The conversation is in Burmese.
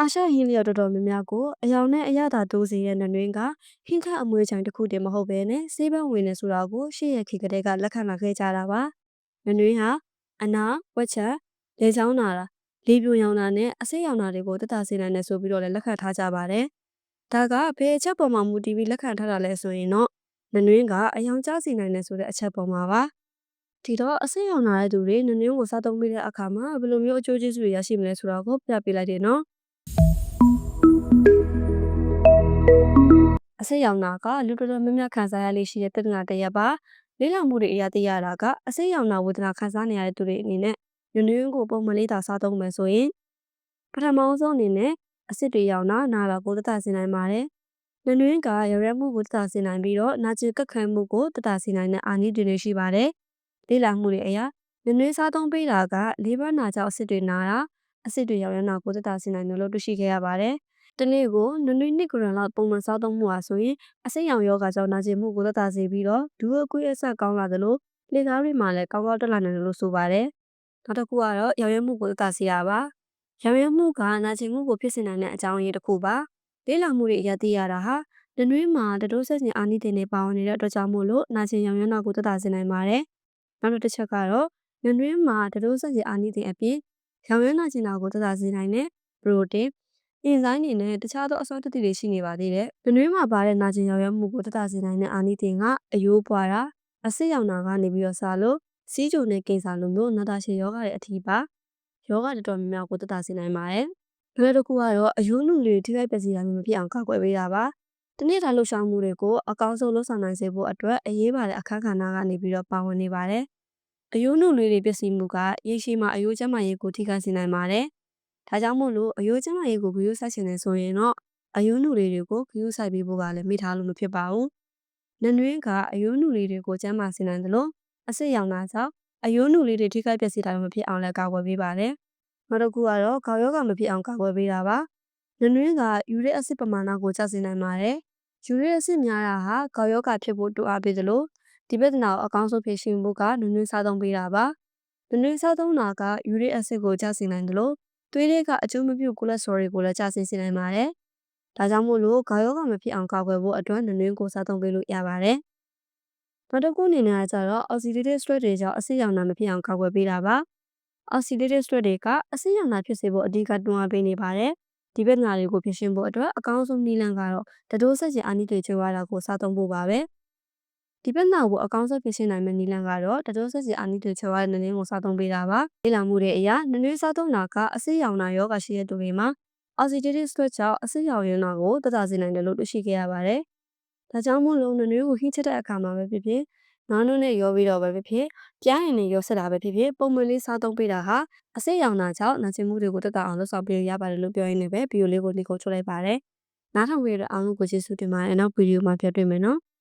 အာရှဟင်းလျော်တော်တော်များများကိုအယောင်နဲ့အရသာတိုးစေတဲ့နနွင်းကဟင်းခတ်အမွေးချိုင်တစ်ခုတည်းမဟုတ်ဘဲနဲ့စေးပန်းဝင်နေဆိုတာကိုရှေ့ရခေတ်ကတည်းကလက်ခံလာခဲ့ကြတာပါနနွင်းဟာအနာဝက်ချက်လေချောင်းနာတာလေပြိုရောင်တာနဲ့အစိမ်းရောင်တာတွေကိုတက်တာစေနိုင်တယ်ဆိုပြီးတော့လည်းလက်ခံထားကြပါတယ်ဒါကဘယ်အချက်ပေါ်မှာမူတည်ပြီးလက်ခံထားတာလဲဆိုရင်တော့နနွင်းကအယောင်ကျစေနိုင်တယ်ဆိုတဲ့အချက်ပေါ်မှာပါဒီတော့အစိမ်းရောင်နာတဲ့သူတွေနနွင်းကိုစားသုံးပေးတဲ့အခါမှာဘယ်လိုမျိုးအကျိုးကျေးဇူးတွေရရှိမလဲဆိုတာကိုပြပြလိုက်တယ်နော် အစိတ်ရောင်နာကလူတော်တော်များများခံစားရလေးရှိတဲ့ပြဿနာတစ်ရပ်ပါလေးလောင်မှုတွေအရာသိရတာကအစိတ်ရောင်နာဝေဒနာခံစားနေရတဲ့သူတွေအနေနဲ့ညညင်းကိုပုံမှန်လေးသာစားသုံးမယ်ဆိုရင်ပထမဆုံးအနေနဲ့အစစ်တွေရောင်နာနာတာကိုတတဆင်နိုင်ပါတယ်ညညင်းကရရဲမှုကိုတတဆင်နိုင်ပြီးတော့နာကျင်ကက်ခံမှုကိုတတဆင်နိုင်တဲ့အာနိတွေတွေရှိပါတယ်လေးလောင်မှုတွေအရာညညင်းစားသုံးပေးတာကလေးပါးနာကြောင့်အစစ်တွေနာတာအစစ်တွေရောင်ရနာကိုတတဆင်နိုင်တယ်လို့တွေ့ရှိခဲ့ရပါတယ် တနေ့ကိုနနွေနှစ်ဂရန်လောက်ပုံမှန်စားသုံးမှုဟာဆိုရင်အစိမ်းရောင်ယောဂါကြောင့်နာကျင်မှုကိုသက်သာစေပြီးတော့ဒူအကွေးအဆက်ကောင်းလာသလိုလေသားတွေမှာလည်းကောင်းကောင်းတက်လာနိုင်တယ်လို့ဆိုပါတယ်။နောက်တစ်ခုကတော့ရောင်ရဲမှုကိုသက်သာစေတာပါ။ရောင်ရဲမှုကနာကျင်မှုကိုဖြစ်စေနိုင်တဲ့အကြောင်းရင်းတစ်ခုပါ။လေးလာမှုတွေအရသိရတာဟာနနွေးမှာတတိုးဆက်စဉ်အာနိသင်တွေပါဝင်နေတဲ့အတွက်ကြောင့်မို့လို့နာကျင်ရောင်ရဲနာကိုသက်သာစေနိုင်ပါတယ်။နောက်တစ်ချက်ကတော့နနွေးမှာတတိုးဆက်စဉ်အာနိသင်အပြင်ရောင်ရဲနာကျင်တာကိုသက်သာစေနိုင်တဲ့ပရိုတင်း အင်ဇိုင်းတွေနဲ့တခြားသောအစွမ်းတတိတွေရှိနေပါသေးတယ်။နွေးမှာပါတဲ့နာကျင်ရောင်ရဲမှုကိုတတစေနိုင်တဲ့အာနိသင်ကအယိုးပွားတာအစစ်ရောင်နာကနေပြီးတော့စားလို့စီးကြုံနဲ့ကိစ္စလိုမျိုးနာတာရှည်ယောဂရဲ့အထီးပါယောဂတော်တော်များများကိုတတစေနိုင်ပါတယ်။နောက်တစ်ခုကတော့အယိုးနုလေးထိခိုက်ပျက်စီးတာမျိုးမဖြစ်အောင်ကာကွယ်ပေးတာပါ။တနေ့တာလှုပ်ရှားမှုတွေကိုအကောင်းဆုံးလှုပ်ဆောင်နိုင်စေဖို့အတွက်အရေးပါတဲ့အခက်ခဏကနေပြီးတော့ပါဝင်နေပါတယ်။အယိုးနုလေးတွေပျက်စီးမှုကရေရှည်မှာအယိုးကျန်းမာရေးကိုထိခိုက်စေနိုင်ပါတယ်။ ဒါကြောင့်မို့လို့အယိုးကျန်းမာရေးကိုဂရုစိုက်ချင်တယ်ဆိုရင်တော့အယိုးနုလေးတွေကိုဂရုစိုက်ပေးဖို့ကလည်းမိထားလို့မဖြစ်ပါဘူး။နနွင်းကအယိုးနုလေးတွေကိုကျန်းမာစေနိုင်တယ်လို့အစစ်ရောင်တာကြောင့်အယိုးနုလေးတွေထိခိုက်ပျက်စီးတာမဖြစ်အောင်လည်းကာကွယ်ပေးပါတယ်။နောက်တစ်ခုကတော့ခေါင်းယောဂမဖြစ်အောင်ကာကွယ်ပေးတာပါ။နနွင်းကယူရစ်အဆစ်ပမာဏကိုကျဆင်းနိုင်ပါတယ်။ယူရစ်အဆစ်များတာဟာခေါင်းယောဂဖြစ်ဖို့တူအားပေးတယ်လို့ဒီပြဿနာကိုအကောင်းဆုံးဖြေရှင်းဖို့ကနနွင်းစားသုံးပေးတာပါ။နနွင်းစားသုံးတာကယူရစ်အဆစ်ကိုကျဆင်းနိုင်တယ်လို့ သွေးလေးကအကျိုးမပြုကိုလက်စထရောတွေကိုလည်းကျဆင်းစေနိုင်ပါတယ်။ဒါကြောင့်မို့လို့ခေါင်းယောဂမဖြစ်အောင်ကာကွယ်ဖို့အတွက်နနွင်းကိုစားသုံးပေးလို့ရပါတယ်။နောက်တစ်ခုအနေနဲ့ကျတော့ oxidative stress တွေကြောင့်အဆစ်ရောင်နာမဖြစ်အောင်ကာကွယ်ပေးတာပါ။ oxidative stress တွေကအဆစ်ရောင်နာဖြစ်စေဖို့အဓိကတွန်းအားပေးနေပါတယ်။ဒီပြဿနာတွေကိုဖြေရှင်းဖို့အတွက်အကောင်းဆုံးနည်းလမ်းကတော့တတိုးဆက်ချင်အာနိတွေချွေးရတာကိုစားသုံးဖို့ပါပဲ။ ဒီပြဿနာကိုအကောင်းဆုံးဖြေရှင်းနိုင်မယ့်နည်းလမ်းကတော့တတိုးဆက်ချင်အာနိတွေချွေးရတဲ့နည်းကိုစားသုံးပေးတာပါ။လေ့လာမှုတွေအရနည်းနည်းစားသုံးတာကအဆစ်ရောင်နာယောဂရှိတဲ့သူတွေမှာ oxidative stress ကြောင့်အဆစ်ရောင်ရင်းနာကိုသက်သာစေနိုင်တယ်လို့တွေ့ရှိခဲ့ရပါတယ်။ဒါကြောင့်မို့လို့နွေနွေကိုဟင်းချက်တဲ့အခါမှာပဲဖြစ်ဖြစ်နားနုနဲ့ရောပြီးတော့ပဲဖြစ်ဖြစ်ပြားရင်နဲ့ရောဆက်တာပဲဖြစ်ဖြစ်ပုံမှန်လေးစားသုံးပေးတာဟာအစိတ်ရောင်နာကြောင့်နာကျင်မှုတွေကိုတက်တာအောင်လုပ်ဆောင်ပေးရပါတယ်လို့ပြောရင်းနဲ့ပဲဗီဒီယိုလေးကိုဒီကိုချုပ်လိုက်ပါတယ်။နားထောင်ပေးတဲ့အားလုံးကိုကျေးဇူးတင်ပါတယ်။နောက်ဗီဒီယိုမှာပြန်တွေ့မယ်နော်။